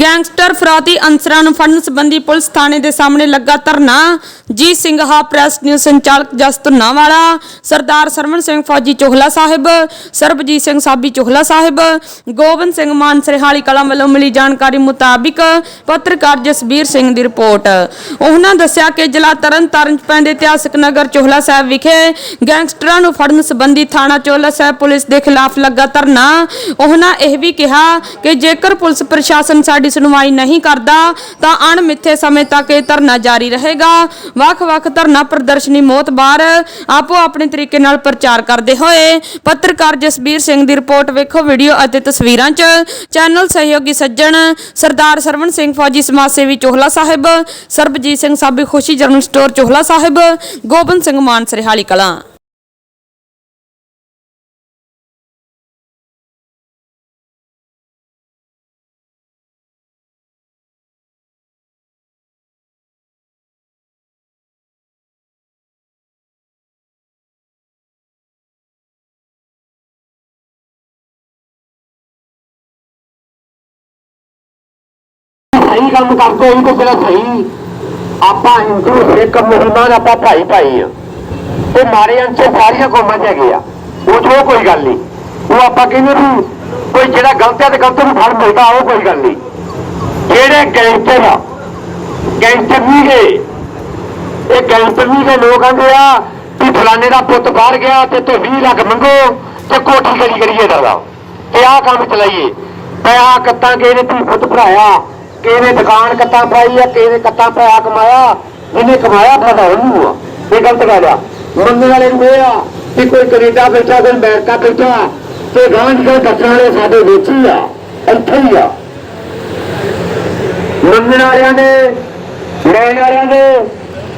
Gangster ਫਰੋਤੀ ਅਨਸਰਾਂ ਨੂੰ ਫੜਨ ਸੰਬੰਧੀ ਪੁਲਿਸ ਥਾਣੇ ਦੇ ਸਾਹਮਣੇ ਲੱਗਾ ਧਰਨਾ। ਜੀ ਸਿੰਘਾ ਪ੍ਰੈਸ ਨਿਊਜ਼ ਸੰਚਾਲਕ ਜਸ ਧੁੰਨਾਵਾਲਾ ਸਰਦਾਰ ਸਰਵਣ ਸਿੰਘ ਫੌਜੀ ਚੋਹਲਾ ਸਾਹਿਬ, ਸਰਬਜੀਤ ਸਿੰਘ ਸਾਬੀ ਚੋਹਲਾ ਸਾਹਿਬ, ਗੋਬਿੰਦ ਸਿੰਘ ਮਾਨ ਸਰਹਾਲੀ ਕਲਾਂ ਵੱਲੋਂ ਮਿਲੀ ਜਾਣਕਾਰੀ ਮੁਤਾਬਿਕ ਪੱਤਰਕਾਰ ਜਸਬੀਰ ਸਿੰਘ ਦੀ ਰਿਪੋਰਟ। ਉਹਨਾਂ ਦੱਸਿਆ ਕਿ ਜ਼ਿਲ੍ਹਾ ਤਰਨਤਾਰਨ 'ਚ ਪੈਂਦੇ ਇਤਿਹਾਸਕ ਨਗਰ ਚੋਹਲਾ ਸਾਹਿਬ ਵਿਖੇ ਗੈਂਗਸਟਰਾਂ ਨੂੰ ਫੜਨ ਸੰਬੰਧੀ ਥਾਣਾ ਚੋਹਲਾ ਸਾਹਿਬ ਪੁਲਿਸ ਦੇ ਖਿਲਾਫ ਲੱਗਾ ਧਰਨਾ। ਉਹਨਾਂ ਇਹ ਵੀ ਕਿਹਾ ਕਿ ਜੇਕਰ ਪੁਲਿਸ ਪ੍ਰਸ਼ਾਸਨ ਸਾਡੇ ਸੁਣਵਾਈ ਨਹੀਂ ਕਰਦਾ, ਤਾਂ ਅਣਮਿੱਥੇ ਸਮੇਂ ਤੱਕ ਇਹ ਧਰਨਾ ਜਾਰੀ ਰਹੇਗਾ। ਵੱਖ-ਵੱਖ ਧਰਨਾ ਪ੍ਰਦਰਸ਼ਨੀ ਮੋਤਬਾਰ ਆਪੋ ਆਪਣੇ ਤਰੀਕੇ ਨਾਲ ਪ੍ਰਚਾਰ ਕਰਦੇ ਹੋਏ, ਪੱਤਰਕਾਰ ਜਸਬੀਰ ਸਿੰਘ ਦੀ ਰਿਪੋਰਟ ਵੇਖੋ ਵੀਡੀਓ ਅਤੇ ਤਸਵੀਰਾਂ 'ਚ ਚੈਨਲ ਸਹਿਯੋਗੀ ਸੱਜਣ ਸਰਦਾਰ ਸਰਵਣ ਸਿੰਘ ਫੌਜੀ ਸਮਾਜ ਸੇਵੀ ਚੋਹਲਾ ਸਾਹਿਬ, ਸਰਬਜੀਤ ਸਿੰਘ ਸਾਬੀ ਖੁਸ਼ੀ ਜਰਨਲ ਸਟੋਰ ਚੋਹਲਾ ਸਾਹਿਬ, ਗੋਬਿੰਦ ਸਿੰਘ ਮਾਨ ਕਲਾਂ। ਸਹੀ ਕੰਮ ਕਰਦੇ ਹੀ ਤੇ ਜਿਹੜਾ ਸਹੀ ਆਪਾਂ ਹਿੰਦੂ ਸਿੱਖ ਮੁਸਲਮਾਨ ਆਪਾਂ ਭਾਈ ਭਾਈ ਆ। ਉਹ ਮਾਰੇ ਅੰਸ਼ ਸਾਰੀਆਂ ਕੌਮਾਂ ਚ ਹੈਗੇ ਆ। ਉਹ 'ਚ ਕੋਈ ਗੱਲ ਨਹੀਂ। ਉਹ ਆਪਾਂ ਕਹਿੰਦੇ ਵੀ ਕੋਈ ਜਿਹੜਾ ਗਲਤ ਹੈ ਤੇ ਗਲਤ ਨੂੰ ਫੜ ਮਿਲਦਾ, ਉਹ ਕੋਈ ਗੱਲ ਨਹੀਂ। ਜਿਹੜੇ ਗੈਂਗਸਟਰ ਆ ਗੈਂਗਸਟਰ ਨਹੀਂ ਗਏ ਇਹ ਗੈਂਗਸਟਰ ਨਹੀਂ ਗਏ ਲੋਕ ਕਹਿੰਦੇ ਆ ਕਿ ਫਲਾਣੇ ਦਾ ਪੁੱਤ ਬਾਹਰ ਗਿਆ ਤੇ ਤੂੰ 20 ਲੱਖ ਮੰਗੋ ਤੇ ਕੋਠੀ ਕਰੀ ਕਰੀਏ ਦਾ ਤੇ ਆਹ ਕੰਮ ਚਲਾਈਏ। ਪਿਆ ਕੱਤਾਂ ਕਿਸੇ ਇਹਨੇ ਧੀ ਪੁੱਤ ਭਰਾਇਆ। ਕਿਸੇ ਦੁਕਾਨ ਕੱਤਾਂ ਪਾਈ ਆ ਕਿਸੇ ਨੇ ਕੱਤਾਂ ਕਮਾਇਆ ਜਿਹਨੇ ਕਮਾਇਆ ਪਤਾ ਉਹਨੂੰ ਆ। ਇਹ ਗਲਤ ਗੱਲ ਆ। ਮੰਨਣ ਵਾਲੇ ਨੂੰ ਇਹ ਆ ਕਿ ਕੋਈ ਕੈਨੇਡਾ ਬੈਠਾ ਕੋਈ ਅਮਰੀਕਾ ਬੈਠਾ ਤੇ ਗਾਂਝ ਕੋਈ ਦੱਸਣ ਵਾਲੇ ਸਾਡੇ ਵਿੱਚ ਹੀ ਆ, ਇੱਥੇ ਹੀ ਆ। ਮੰਨਣ ਵਾਲਿਆਂ ਦੇ, ਲੈਣ ਵਾਲਿਆਂ ਨੇ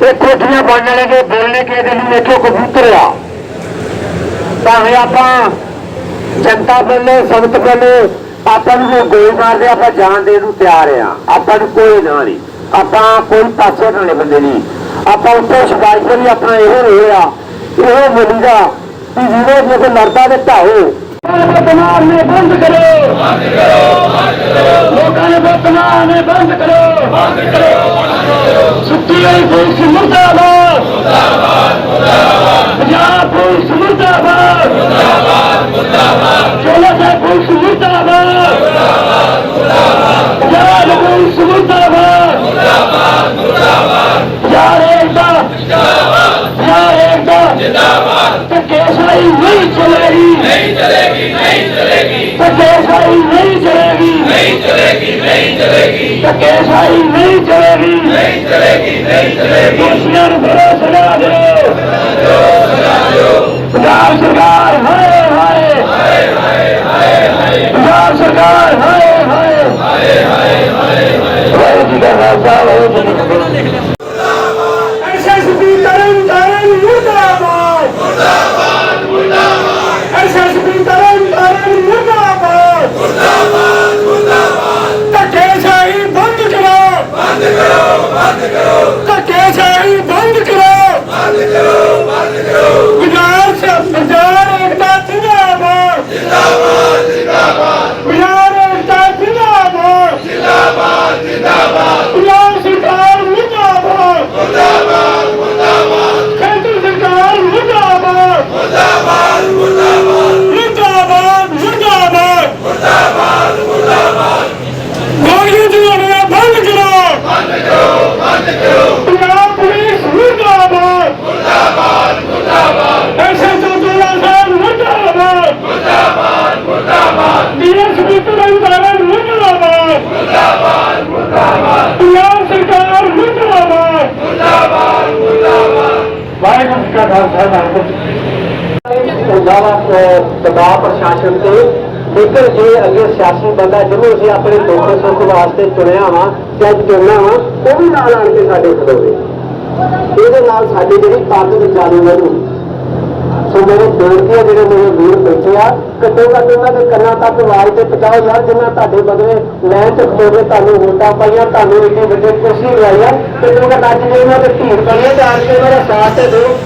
ਇਹ ਕੋਠੀਆਂ ਬਣਨ ਵਾਲੇ ਦੇ ਬੋਲਣੇ ਕਿਸੇ ਦੇ ਨੂੰ ਵੇਖੋ ਕਬੂਤਰ ਆ। ਭਾਵੇਂ ਆਪਾਂ ਜਨਤਾ ਵੱਲੋਂ, ਸੰਗਤ ਵੱਲੋਂ ਆਪਾਂ ਨੂੰ ਕੋਈ ਗੋਲ ਮਾਰਦੇ ਆਪਾਂ ਜਾਣ ਦੇ ਨੂੰ ਤਿਆਰ ਆ। ਆਪਾਂ ਨੂੰ ਕੋਈ ਨਾ ਨਹੀਂ। ਆਪਾਂ ਕੋਈ ਪਾਸੇ ਵਾਲੇ ਬੰਦੇ ਨਹੀਂ। ਆਪਾਂ ਉੱਤੇ ਸਿਫਾਰਿਸ਼ ਵੀ ਆਪਣਾ ਇਹੋ ਹੋਇਆ ਇਹੋ ਬੋਲੀਦਾ ਕਿ ਜਿਹਦੇ ਜੇ ਲੜਦਾ ਤੇ ਢਾਓ ਬਦਨਾਮ ਨੇ ਬੰਦ ਕਰੋ ਬੰਦ ਕਰੋ ਬੰਦ ਕਰੋ ਲੋਕਾਂ ਨੇ ਬਦਨਾਮ ਨੇ ਬੰਦ ਕਰੋ ਬੰਦ ਕਰੋ ਸੁੱਤੀ ਹੋਈ ਪੁਲਿਸ ਮੁਰਦਾਬਾਦ। ਮੁਰਦਾਬਾਦ ਮੁਰਦਾਬਾਦ ਪੰਜਾਬ ਪੁਲਿਸ ਮੁਰਦਾਬਾਦ। ਚੋਲਾ ਸਾਹਿਬ ਪੁਲਿਸ ਮੁਰਦਾਬਾਦ ਮੁਰਦਾਬਾਦ। ਕੇਸਰੀ ਨਹੀਂ ਚਲੇਗੀ। ਨਹੀਂ ਚਲੇਗੀ ਨਹੀਂ ਚਲੇਗੀ। ਦੋਸ਼ੀਆਂ ਨੂੰ ਬੜਾ ਸਜ਼ਾ ਦਿਓ। ਪੰਜਾਬ ਸਰਕਾਰ ਹਾਏ ਹਾਏ। ਪੰਜਾਬ ਸਰਕਾਰ ਹਾਏ ਹਾਏ। ਹਾਏ ਹਾਏ ਹਾਏ। ਜੀ ਦਾ ਖਾਲਸਾ ਵਾਹਿਗੁਰੂ ਜੀ ਕੀ ਫਤਿਹ ਐਸਐਸਪੀ ਤਰਨ ਤਾਰਨ ਮੁਰਦਾਬਾਦ ਮੁਰਦਾਬਾਦ। ਕਰੋ ਬੰਦ ਕਰੋ ਧੱਕੇ ਸ਼ਾਹੀ ਬੰਦ ਕਰੋ। ਬੰਦ ਕਰੋ ਬੰਦ ਕਰੋ ਪੰਜਾਬ ਸੇ ਪੰਜਾਬ ਏਕਤਾ ਜਿੰਦਾਬਾਦ ਜਿੰਦਾਬਾਦ ਜਿੰਦਾਬਾਦ ਪੰਜਾਬ ਏਕਤਾ ਜਿੰਦਾਬਾਦ ਜਿੰਦਾਬਾਦ ਜਿੰਦਾਬਾਦ ਪੰਜਾਬ ਸਰਕਾਰ ਮੁਰਦਾਬਾਦ ਕੇਂਦਰ ਸਰਕਾਰ ਮੁਰਦਾਬਾਦ ਮੁਰਦਾਬਾਦ ਮੁਰਦਾਬਾਦ ਮੁਰਦਾਬਾਦ ਮੁਰਦਾਬਾਦ ਮੁਰਦਾਬਾਦ ਗੋਲੀਆਂ ਚਲਾਉਣੀਆਂ ਬੰਦ ਕਰੋ ਬੰਦ ਕਰੋ ਬੰਦ ਕਰੋ ਪੰਜਾਬ ਪੁਲਿਸ ਮੁਰਦਾਬਾਦ ਮੁਰਦਾਬਾਦ ਮੁਰਦਾਬਾਦ ਐਸਐਸਓ ਦੁਆਰਾ ਸਾਹਿਬ ਮੁਰਦਾਬਾਦ ਮੁਰਦਾਬਾਦ ਮੁਰਦਾਬਾਦ ਡੀਐਸਪੀ ਤੁਰੰਤਾਰਨ ਮੁਰਦਾਬਾਦ ਮੁਰਦਾਬਾਦ ਮੁਰਦਾਬਾਦ ਪੰਜਾਬ ਸਰਕਾਰ ਮੁਰਦਾਬਾਦ ਵਾਹਿਗੁਰੂ ਜੀ ਕਾ ਖਾਲਸਾ ਵਾਹਿਗੁਰੂ ਜੀ ਕੀ ਫਤਿਹ। ਜ਼ਿਆਦਾ ਦਬਾਅ ਤੇ। ਲੇਕਿਨ ਜੇ ਅੱਗੇ ਸਿਆਸੀ ਬੰਦਾ ਜਿਹਨੂੰ ਅਸੀਂ ਆਪਣੇ ਦੁੱਖ ਸੁੱਖ ਵਾਸਤੇ ਚੁਣਿਆ ਵਾ ਤੇ ਚੁਣਨਾ ਵਾ, ਉਹ ਵੀ ਨਾਲ ਆਣ ਕੇ ਸਾਡੇ ਖਲੋਵੇ ਇਹਦੇ ਨਾਲ ਸਾਡੀ ਜਿਹੜੀ ਤਾਕਤ ਚਾਲੂ ਵਧੂ। ਸੋ ਮੇਰੇ ਬੇਨਤੀ ਜਿਹੜੇ ਮੇਰੇ ਵੀਰ ਬੈਠੇ ਆ, ਘੱਟੋ ਘੱਟ ਉਹਨਾਂ ਦੇ ਕੰਨਾਂ ਤੱਕ ਆਵਾਜ਼ ਤੇ ਪਹੁੰਚਾਓ ਯਾਰ, ਜਿੰਨਾ ਤੁਹਾਡੇ ਬਦਲੇ ਲੈਣ ਚ ਖਲੋਗੇ ਤੁਹਾਨੂੰ ਵੋਟਾਂ ਪਾਈਆਂ, ਤੁਹਾਨੂੰ ਇੱਡੀ ਵੱਡੇ ਕੁਰਸੀ ਲਵਾਈਆਂ ਘੱਟੋ ਘੱਟ ਅੱਜ ਜੇ ਉਹਨਾਂ ਦੇ ਧੀਰ ਪਈਏ ਤਾਂ ਅੱਜ ਕੇ ਮੇਰਾ ਸਾਥ ਤੇ ਦਿਓ।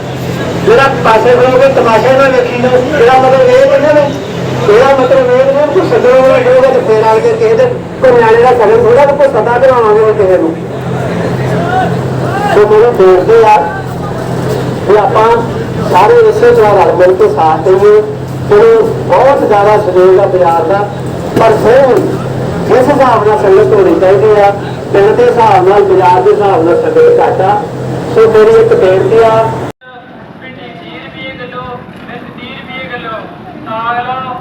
ਜਿਹੜਾ ਪਾਸੇ ਬਣੋਗੇ ਤਮਾਸ਼ਾ ਨਾ ਵੇਖੀ ਲਓ ਜਿਹੜਾ ਮਤਲਬ ਇਹ ਕਹਿੰਦੇ ਨੇ ਇਹਦਾ ਮਤਲਬ ਇਹ ਨਹੀਂ ਕਿ ਸਦਰੋਂ ਹੋਏਗਾ ਤੇ ਫੇਰ ਆ ਕੇ ਕਿਸੇ ਦੇ ਕੋਈ ਦਾ ਸਗਨ ਥੋੜਾ ਕੋਈ ਸਦਾ ਕਰਾਵਾਂਗੇ ਕਿਸੇ ਨੂੰ। ਸੋ ਮੇਰੇ ਦੋਸਤੋ ਆ ਵੀ ਆਪਾਂ ਸਾਰੇ ਇਸੇ ਤਰ੍ਹਾਂ ਰਲ ਮਿਲ ਕੇ ਸਾਥ ਦੇਈਏ। ਚਲੋ ਬਹੁਤ ਜ਼ਿਆਦਾ ਸਹਿਯੋਗ ਆ ਬਾਜ਼ਾਰ ਦਾ। ਪਰ ਫਿਰ ਜਿਸ ਹਿਸਾਬ ਨਾਲ ਸੰਗਤ ਹੋਣੀ ਚਾਹੀਦੀ ਆ, ਪਿੰਡ ਦੇ ਹਿਸਾਬ ਨਾਲ, ਬਾਜ਼ਾਰ ਦੇ ਹਿਸਾਬ ਨਾਲ ਸੰਗਤ ਘੱਟ ਆ। ਸੋ ਮੇਰੀ ਇੱਕ ਬੇਨਤੀ ਆ ਪਿੰਡੀ 30 ਰੁਪਏ ਕਿਲੋ ਮਿਰਚ 30 ਰੁਪਏ ਕਿਲੋ ਸਾਗ ਲਓ ਪਾਲਕ ਲਓ 30 ਰੁਪਏ ਕਿਲੋ ਸਾਗ ਲਓ ਸਾਗ ਲਓ 30 ਰੁਪਏ ਕਿਲੋ ਮਿਰਚ 30 ਰੁਪਏ ਕਿਲੋ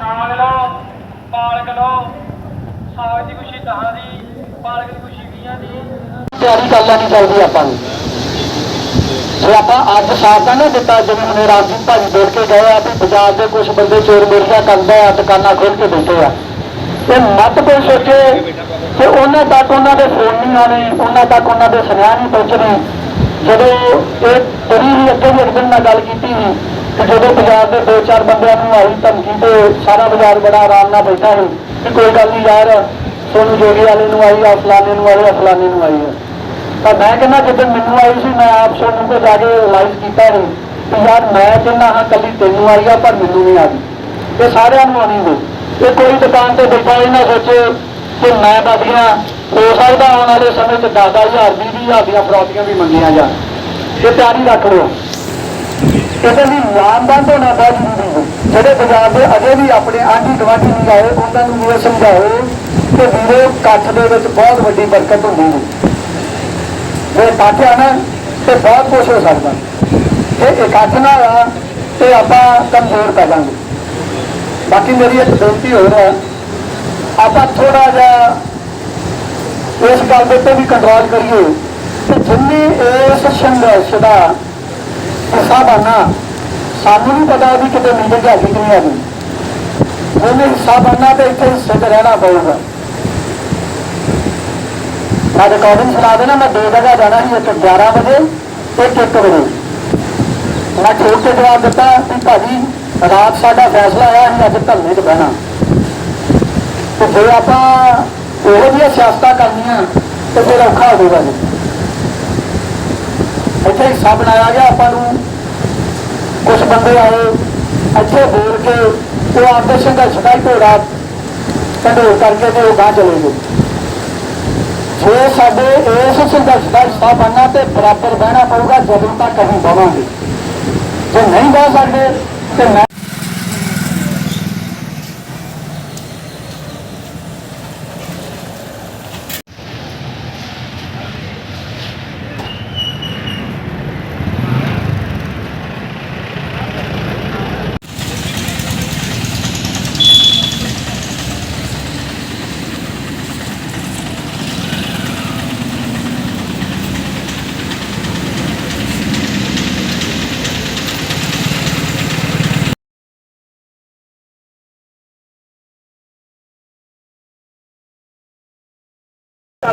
ਸਾਗ ਲਓ ਪਾਲਕ ਲਓ ਸਾਗ ਦੀ ਕੁਛੀ 10 ਦੀ ਪਾਲਕ ਦੀ ਕੁਛੀ 20 ਦੀ? ਤਿਆਰੀ ਕਰ ਲੈਣੀ ਚਾਹੀਦੀ ਆਪਾਂ ਨੂੰ ਜੇ ਆਪਾਂ ਅੱਜ ਸਾਥ ਤਾਂ ਨਹੀਂ ਦਿੱਤਾ, ਜਿਵੇਂ ਹੁਣੇ ਰਾਜਦੀਪ ਭਾਜੀ ਬੋਲ ਕੇ ਗਏ ਆ ਵੀ ਬਾਜ਼ਾਰ ਦੇ ਕੁਝ ਬੰਦੇ ਚੋਰ ਮੁਰਗਾ ਕਰਦੇ ਆ, ਦੁਕਾਨਾਂ ਖੋਲ ਕੇ ਬੈਠੇ ਆ। ਇਹ ਮਤ ਕੋਈ ਸੋਚੇ ਕਿ ਉਹਨਾਂ ਤੱਕ ਉਹਨਾਂ ਦੇ ਫੋਨ ਨਹੀਂ ਆਣੇ ਉਹਨਾਂ ਤੱਕ ਉਹਨਾਂ ਦੇ ਸੁਨੇਹਾ ਨਹੀਂ ਪਹੁੰਚਣੇ। ਜਦੋਂ ਇਹ ਤਰੀ ਹੀ ਅੱਗੇ ਵੀ ਇੱਕ ਦਿਨ ਨਾਲ ਗੱਲ ਕੀਤੀ ਸੀ ਕਿ ਜਦੋਂ ਬਾਜ਼ਾਰ ਦੇ ਦੋ ਚਾਰ ਬੰਦਿਆਂ ਨੂੰ ਆਈ ਧਮਕੀ ਤੇ ਸਾਰਾ ਬਾਜ਼ਾਰ ਬੜਾ ਆਰਾਮ ਨਾਲ ਬੈਠਾ ਸੀ, ਕਿ ਕੋਈ ਗੱਲ ਨਹੀਂ ਯਾਰ, ਸੋਨੂੰ ਜੋਗੀ ਵਾਲੇ ਨੂੰ ਆਈ ਆ, ਫਲਾਣੇ ਨੂੰ ਆਈ ਆ, ਫਲਾਣੇ ਨੂੰ ਆਈ ਆ। ਤਾਂ ਮੈਂ ਕਹਿੰਦਾ ਜਦੋਂ ਮੈਨੂੰ ਆਈ ਸੀ, ਮੈਂ ਆਪ ਸੋਨੂੰ ਕੋ ਜਾ ਕੇ ਰਿਲਾਈਜ਼ ਕੀਤਾ ਸੀ ਕਿ ਯਾਰ ਮੈਂ ਕਹਿੰਦਾ ਹਾਂ, ਕੱਲੀ ਤੈਨੂੰ ਆਈ ਆ, ਪਰ ਮੈਨੂੰ ਨਹੀਂ ਆ ਗਈ। ਇਹ ਸਾਰਿਆਂ ਨੂੰ ਆਣੀ ਹੋ ਇਹ ਕੋਈ ਦੁਕਾਨ ਤੇ ਬੈਠਾ ਇਹ ਨਾ ਸੋਚੇ ਕਿ ਮੈਂ ਬਾਦੀਆਂ ਹੋ ਸਕਦਾ ਆਉਣ ਵਾਲੇ ਸਮੇਂ 'ਚ 10000 20000 ਦੀਆਂ ਫਰੋਤੀਆਂ ਵੀ ਮੰਗੀਆਂ ਜਾਣ। ਇਹ ਤਿਆਰੀ ਰੱਖ ਲਓ। ਇਹਦੇ ਲਈ ਲਾਮਬੰਦ ਹੋਣਾ ਬਹੁਤ ਜ਼ਰੂਰੀ ਹੈ। ਜਿਹੜੇ ਬਾਜ਼ਾਰ ਦੇ ਅਜੇ ਵੀ ਆਪਣੇ ਆਂਢੀ ਗੁਆਂਢੀ ਨਹੀਂ ਆਏ, ਉਹਨਾਂ ਨੂੰ ਇਹ ਸਮਝਾਓ ਕਿ ਵੀਰੇ, ਇਕੱਠ ਦੇ ਵਿੱਚ ਬਹੁਤ ਵੱਡੀ ਬਰਕਤ ਹੁੰਦੀ ਹੈ। ਜੇ ਇਕੱਠ ਆ ਨਾ, ਤੇ ਬਹੁਤ ਕੁਝ ਹੋ ਸਕਦਾ। ਇਹ ਇਕੱਠ ਨਾ ਆ ਤੇ ਆਪਾਂ ਕਮਜ਼ੋਰ ਪੈ ਜਾਵਾਂਗੇ। ਬਾਕੀ ਮੇਰੀ ਇੱਕ ਬੇਨਤੀ ਹੋਰ ਹੈ, ਆਪਾਂ ਥੋੜਾ ਜਿਹਾ ਇਸ ਗੱਲ ਦੇ ਉੱਤੇ ਵੀ ਕੰਟਰੋਲ ਕਰੀਏ ਕਿ ਜਿੰਨੀ ਇਸ ਸੰਘਰਸ਼ ਦਾ ਹਿੱਸਾ ਬਣਨਾ ਸਾਨੂੰ ਨਹੀਂ ਪਤਾ ਵੀ ਕਿਤੇ ਮੀਟਿੰਗ ਹੈਗੀ ਕਿ ਨਹੀਂ ਹੈਗੀ ਉਹਨੇ ਹਿੱਸਾ ਬਣਨਾ ਤੇ ਇੱਥੇ ਹਿੱਸੇ 'ਚ ਰਹਿਣਾ ਪਊਗਾ। ਮੈਂ ਰਿਕਾਰਡਿੰਗ ਸੁਣਾ ਦੇਣਾ, ਮੈਂ ਦੋ ਜਗ੍ਹਾ ਜਾਣਾ ਸੀ, ਇੱਕ 11 ਵਜੇ, ਇੱਕ 1 ਵਜੇ। ਮੈਂ ਠੋਕ ਕੇ ਜਵਾਬ ਦਿੱਤਾ ਕਿ ਭਾਜੀ ਰਾਤ ਸਾਡਾ ਫੈਸਲਾ ਆਇਆ ਅਸੀਂ ਅੱਜ ਧਰਨੇ 'ਚ ਬਹਿਣਾ। ਤੇ ਜੇ ਆਪਾਂ ਇਹੋ ਜਿਹੀਆਂ ਸਿਆਸਤਾਂ ਕਰਨੀਆਂ, ਤੇ ਫਿਰ ਔਖਾ ਹੋਵੇਗਾ ਜੀ। ਇੱਥੇ ਹਿੱਸਾ ਬਣਾਇਆ ਗਿਆ, ਆਪਾਂ ਨੂੰ ਕੁਝ ਬੰਦੇ ਆਏ, ਇੱਥੇ ਬੋਲ ਕੇ ਉਹ ਆਪਦੇ ਸੰਘਰਸ਼ ਦਾ ਹੀ ਘੋੜਾ ਕੰਢੋਲ ਕਰਕੇ ਤੇ ਉਹ ਗਾਂ ਚਲੇ ਗਏ। ਜੇ ਸਾਡੇ ਇਸ ਸੰਘਰਸ਼ ਦਾ ਹਿੱਸਾ ਬਣਨਾ ਤੇ ਬਰਾਬਰ ਬਹਿਣਾ ਪਊਗਾ, ਜਦੋਂ ਤੱਕ ਅਸੀਂ ਬਵਾਂਗੇ ਜੇ ਨਹੀਂ ਬਹਿ ਸਕਦੇ, ਤੇ ਮੈਂ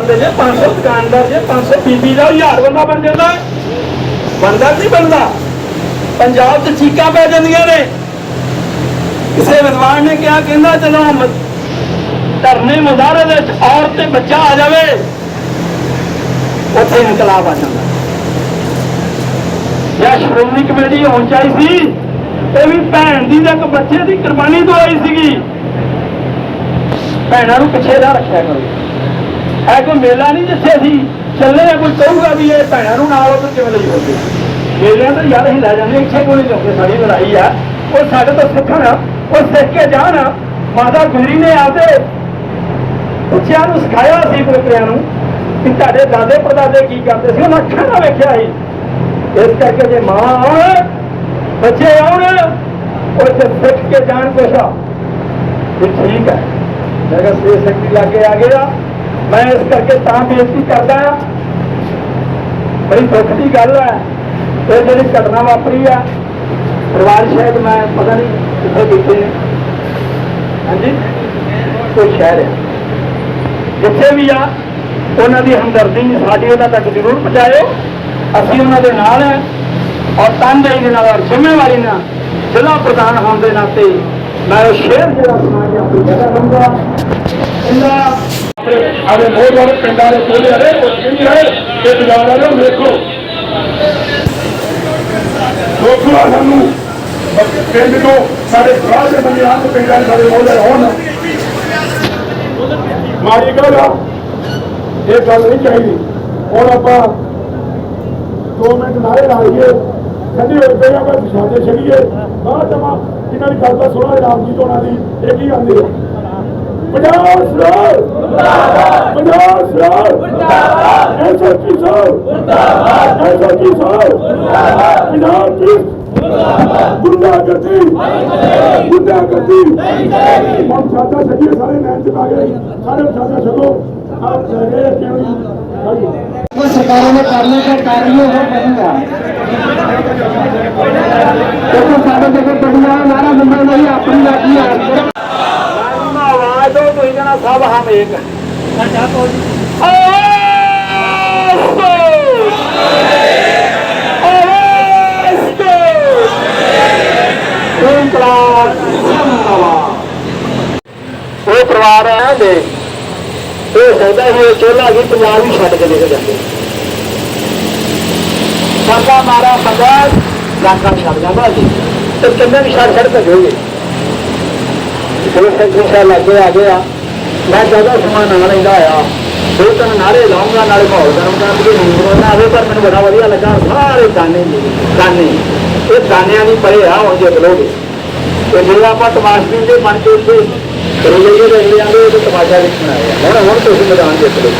ਕਰਦੇ ਜੇ 500 ਦੁਕਾਨਦਾਰ ਜੇ 500 ਬੀਬੀ ਦਾ ਹਜ਼ਾਰ ਬੰਦਾ ਬਣ ਜਾਂਦਾ ਬੰਦਾ ਨਹੀਂ ਬਣਦਾ? ਪੰਜਾਬ 'ਚ ਚੀਕਾਂ ਪੈ ਜਾਂਦੀਆਂ ਨੇ। ਕਿਸੇ ਵਿਦਵਾਨ ਨੇ ਕਿਹਾ, ਕਹਿੰਦਾ ਚਲੋ ਧਰਨੇ ਮੁਜ਼ਾਹਰੇ ਦੇ ਵਿੱਚ ਔਰਤ ਤੇ ਬੱਚਾ ਆ ਜਾਵੇ, ਉੱਥੇ ਇਨਕਲਾਬ ਆ ਜਾਂਦਾ। ਜਾਂ ਸ਼੍ਰੋਮਣੀ ਕਮੇਟੀ ਹੋਣੀ ਚਾਹੀਦੀ ਸੀ ਇਹ ਵੀ ਭੈਣ ਦੀ ਤੱਕ ਬੱਚੇ ਦੀ ਕੁਰਬਾਨੀ ਤੋਂ ਆਈ ਸੀਗੀ। ਭੈਣਾਂ ਨੂੰ ਪਿੱਛੇ ਨਾ ਰੱਖਿਆ ਕਰੋ। ਹੈ ਕੋਈ ਮੇਲਾ ਨਹੀਂ ਜਿੱਥੇ ਅਸੀਂ ਚੱਲੇ ਆ, ਕੋਈ ਕਹੂਗਾ ਵੀ ਇਹ ਭੈਣਾਂ ਨੂੰ ਨਾਲ ਉਹ ਕਿਵੇਂ ਲਈ ਹੋਵੇ ਮੇਲਿਆਂ ਤਾਂ ਯਾਰ ਅਸੀਂ ਲੈ ਜਾਂਦੇ ਇੱਥੇ ਕੋਈ ਨਹੀਂ ਲਾਉਂਦੇ ਸਾਡੀ ਲੜਾਈ ਆ। ਉਹ ਸਾਡੇ ਤੋਂ ਸਿੱਖਣ ਉਹ ਸਿੱਖ ਕੇ ਜਾਣ ਮਾਤਾ ਗੁਜਰੀ ਨੇ ਆਪਦੇ ਬੱਚਿਆਂ ਨੂੰ, ਸਿਖਾਇਆ ਸੀ ਪੁੱਤਰਿਆਂ ਨੂੰ ਕਿ ਤੁਹਾਡੇ ਦਾਦੇ ਪੜਦਾਦੇ ਕੀ ਕਰਦੇ ਸੀ? ਉਹਨਾਂ ਅੱਖਾਂ ਨਾਲ ਵੇਖਿਆ ਸੀ। ਇਸ ਕਰਕੇ ਜੇ ਮਾਂ ਆਉਣ ਬੱਚੇ ਆਉਣ, ਉਹ ਇੱਥੇ ਸਿੱਖ ਕੇ ਜਾਣ ਕੁਛ ਇਹ ਠੀਕ ਹੈ ਮੈਂ ਕਿਹਾ ਸੇ ਸ਼ਕਤੀ ਲਾਗੇ ਆ ਗਿਆ। ਮੈਂ ਇਸ ਕਰਕੇ ਤਾਂ ਬੇਨਤੀ ਕਰਦਾ ਹਾਂ ਬੜੀ ਦੁੱਖ ਦੀ ਗੱਲ ਹੈ, ਇਹ ਜਿਹੜੀ ਘਟਨਾ ਵਾਪਰੀ ਆ, ਪਰਿਵਾਰ ਸ਼ਾਇਦ ਮੈਂ ਪਤਾ ਨਹੀਂ ਕਿੱਥੇ ਬੈਠੇ ਨੇ। ਹਾਂਜੀ? ਕੋਈ ਸ਼ਹਿਰ ਹੈ। ਜਿੱਥੇ ਵੀ ਆ, ਉਹਨਾਂ ਦੀ ਹਮਦਰਦੀ ਸਾਡੀ ਉਹਨਾਂ ਤੱਕ ਜ਼ਰੂਰ ਪਹੁੰਚਾਇਓ। ਅਸੀਂ ਉਹਨਾਂ ਦੇ ਨਾਲ ਹੈ ਔਰ ਤਨਦੇਹੀ ਦੇ ਨਾਲ ਔਰ ਜ਼ਿੰਮੇਵਾਰੀ ਨਾਲ ਜ਼ਿਲ੍ਹਾ ਪ੍ਰਧਾਨ ਹੋਣ ਦੇ ਨਾਤੇ ਮੈਂ ਉਹ ਸ਼ੇਰ ਜਿਹੜਾ ਸੁਣਾ ਕੇ ਆਪਣੀ ਜਗ੍ਹਾ ਲਊਂਗਾ ਇਹਦਾ ਆਦੇ ਬਹੁਤ ਪਿੰਡਾਂ ਦੇ ਕੋਲੇ ਆਲੇ ਕੁਝ ਹੈ ਇਹ ਬਾਜ਼ਾਰ ਨੂੰ ਵੇਖੋ। ਦੋਖਲਾ ਸਾਨੂੰ ਪਿੰਡ ਤੋਂ ਸਾਡੇ ਭਰਾ ਦੇ ਬੰਦੇ ਆਪ ਪਿੰਡਾਂ ਦੇ ਸਾਡੇ ਮੋਹਲੇ ਹੋਣ। ਮਾੜੀ ਗੱਲ ਆ, ਇਹ ਗੱਲ ਨਹੀਂ ਚਾਹੀਦੀ। ਹੁਣ ਆਪਾਂ ਦੋ ਮਿੰਟ ਨਾਰੇ ਲਾ ਲਈਏ ਠੰਡੀ ਹੋ ਆਪਾਂ ਵਿਸ਼ਾਦੇ ਛੜੀਏ ਬਾਹਰ ਜਮਾ ਇਹਨਾਂ ਦੀ ਗੱਲ ਦਾ ਸੁਣਾ ਰਾਮ ਜੀ ਹੋਣਾ ਦੀ, ਇਹ ਕੀ ਆਂਦੇ ਹੋ ਪੰਜਾਬ ਸਰਕਾਰ ਮੁਰਦਾਬਾਦ ਪੰਜਾਬ ਸਰਕਾਰ ਮੁਰਦਾਬਾਦ ਐਸਐਸਪੀ ਸਾਹਿਬ ਮੁਰਦਾਬਾਦ ਐਸਐਸਪੀ ਸਾਹਿਬ ਮੁਰਦਾਬਾਦ ਪੰਜਾਬ ਪੁਲਿਸ ਮੁਰਦਾਬਾਦ ਗੁੰਡਾਗਰਦੀ ਗੁੰਡਾਗਰਦੀ ਨਹੀਂ ਚਲੇਗੀ ਹੁਣ ਸਾਡਾ ਸੱਜੇ ਸਾਰੇ ਨੈਣ ਚ ਆ ਗਏ ਸਾਰੇ ਸਾਡਾ ਛੱਡੋ ਆਪ ਜਿਹੜੇ ਕਿਉਂ ਸਰਕਾਰਾਂ ਨੇ ਕਰਨੇ ਦਾ ਕਰ ਰਹੀ ਉਹ ਬਣੂਗਾ ਦੇਖੋ, ਸਾਡੇ ਦੇਖੋ ਬੜੀਆਂ ਨਾਰਾ ਮੁੰਡਾ ਨਹੀਂ, ਆਪਣੀ ਲੱਗੀ ਆ। ਕਹਿਣਾ ਦੋ ਤੁਸੀਂ ਕਹਿਣਾ ਸਭ ਹਮ ਇੱਕ। ਸਾਡਾ ਕੋਈ ਉਹ ਪਰਿਵਾਰ ਹੈ ਦੇ। ਉਹ ਕਹਿੰਦਾ ਸੀ ਚੋਲਾ ਵੀ ਪੰਜਾਬ ਵੀ ਛੱਡ ਕੇ ਨਿਕਲ ਜਾਂਦੇ। ਸਾਡਾ ਮਾਰਾ ਬੰਦਾ ਲਾਕਾ ਛੱਡ ਜਾਂਦਾ ਜੀ ਤੇ ਕਿੰਨੇ ਵੀ ਛੱਡ ਛੱਡ ਕੇ ਹੋਏ। ਪੁਲਿਸ ਸੈਕਟਰੀ ਸਾਹਿਬ ਲੱਗੇ ਆ ਗਿਆ ਮੈਂ ਜਦੋਂ ਸਮਾਂ ਨਾਲ ਲੈਂਦਾ ਆਇਆ ਦੋ ਤਿੰਨ ਨਾਰੇ ਲਾਉਂਗਾ ਨਾਲੇ ਮਾਹੌਲ ਗਰਮ ਕਰਨ ਦੀ ਨੀਂਦ ਨਾ ਆਵੇ, ਪਰ ਮੈਨੂੰ ਬੜਾ ਵਧੀਆ ਲੱਗਾ। ਸਾਰੇ ਦਾਨੇ ਜੀ ਇਹ ਦਾਨਿਆਂ ਦੀ ਪਰੇ ਆ, ਹੁਣ ਜੇ ਬਲੋਗੇ ਤੇ ਜਿਹੜਾ ਆਪਾਂ ਤਮਾਸ਼ਬੀਨ ਦੇ ਮਨ ਚ ਉੱਤੇ ਰੋਲੇ ਦੇ ਅਗਲੇ ਆਂਦੇ ਉਹ ਤਮਾਸ਼ਾ ਵੇਖਣ ਆਏ ਹੁਣ ਹੁਣ ਤੁਸੀਂ ਮੈਦਾਨ ਜਿੱਤ ਲਓ।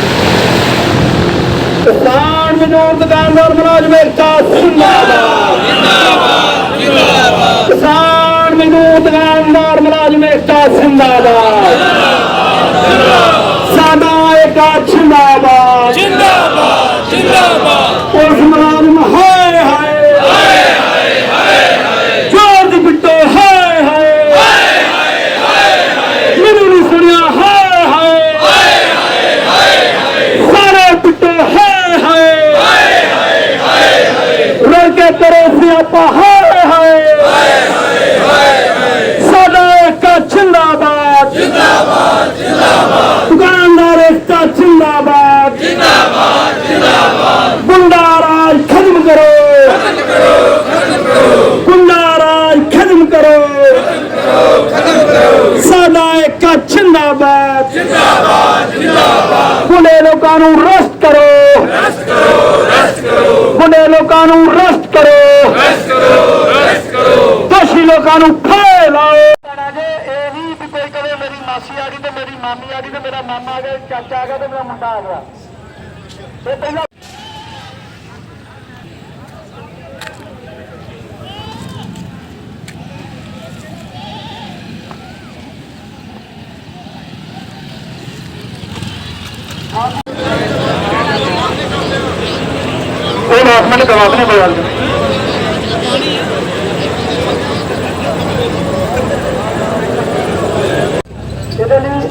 ਕਿਸਾਨ ਮਜ਼ਦੂਰ ਦੁਕਾਨਦਾਰ ਮੁਲਾਜ਼ਮ ਏਕਤਾ ਜ਼ਿੰਦਾਬਾਦ। ਕਿਸਾਨ ਮਜ਼ਦੂਰ ਦੁਕਾਨਦਾਰ ਮੁਲਾਜ਼ਮ ਏਕਤਾ ਜ਼ਿੰਦਾਬਾਦ। ਸਾਡਾ ਏਕਾ ਜ਼ਿੰਦਾਬਾਦ। ਜਿੰਦਾਬਾਦ ਜਿੰਦਾਬਾਦ। ਪੁਲਿਸ ਮੁਲਾਜ਼ਮ ਹਾਏ ਹਾਏ ਹਾਏ ਹਾਏ। ਜੋਰ ਦੀ ਪਿੱਟੋ ਹਾਏ ਹਾਏ। ਮੈਨੂੰ ਨਹੀਂ ਸੁਣਿਆ ਹਾਏ ਹਾਏ। ਸਾਰੇ ਪਿੱਟੋ ਹਾਏ ਹਾਏ। ਰਲ ਕੇ ਕਰੋ ਸਿਆਪਾ ਹਾਏ ਹਾਏ ਸਾਡਾ ਇੱਕ ਜਿੰਦਾਬਾਦ ਜਿੰਦਾਬਾਦ ਜਿੰਦਾਬਾਦ ਦੁਕਾਨਦਾਰ ਇੱਕ ਜਿੰਦਾਬਾਦ ਜਿੰਦਾਬਾਦ ਜਿੰਦਾਬਾਦ ਗੁੰਡਾ ਰਾਜ ਖਤਮ ਕਰੋ ਖਤਮ ਕਰੋ ਖਤਮ ਕਰੋ ਗੁੰਡਾ ਰਾਜ ਖਤਮ ਕਰੋ ਖਤਮ ਕਰੋ ਸਾਡਾ ਇੱਕ ਜਿੰਦਾਬਾਦ ਜਿੰਦਾਬਾਦ ਜਿੰਦਾਬਾਦ ਗੁੰਡੇ ਲੋਕਾਂ ਨੂੰ ਰਸਤ ਕਰੋ ਰਸਤ ਕਰੋ ਰਸਤ ਗੁੰਡੇ ਲੋਕਾਂ ਨੂੰ ਰਸਤ ਕਰੋ। ਰਸਤ ਕਰੋ ਰਸਤ ਕਰੋ। ਦੋਸ਼ੀ ਲੋਕਾਂ ਨੂੰ ਫੜੇ ਲਾਓ। ਜੇ ਇਹ ਨਹੀਂ ਵੀ ਕੋਈ ਕਵੇ ਮੇਰੀ ਮਾਸੀ ਆ ਗਈ ਤੇ ਮੇਰੀ ਮਾਮੀ ਆ ਗਈ ਤੇ ਮੇਰਾ ਮਾਮਾ ਆ ਗਿਆ ਚਾਚਾ ਆ ਗਿਆ ਤੇ ਮੇਰਾ ਮੁੰਡਾ ਆ ਗਿਆ। ਇਹ ਪਹਿਲਾਂ ਉਹ ਅਨਾਉਂਸਮੈਂਟ ਕਰਵਾ ਦੇਣੀ ਕੋਈ ਗੱਲ ਇਹਦੇ ਲਈ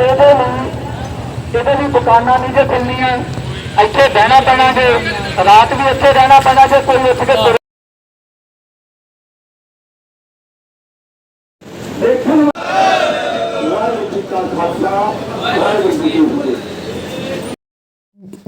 ਇਹਦੇ ਲਈ ਇਹਦੇ ਲਈ ਦੁਕਾਨਾਂ ਨਹੀਂ ਜੇ ਖੁੱਲਣੀਆਂ ਇੱਥੇ ਬਹਿਣਾ ਪੈਣਾ ਜੇ। ਰਾਤ ਵੀ ਇੱਥੇ ਰਹਿਣਾ ਪੈਣਾ ਜੇ, ਕੋਈ ਉੱਠ ਕੇ ਦੇਖਣ ਵਾਹਿਗੁਰੂ ਜੀ ਕਾ ਖਾਲਸਾ, ਵਾਹਿਗੁਰੂ ਜੀ ਕੀ ਫਤਿਹ।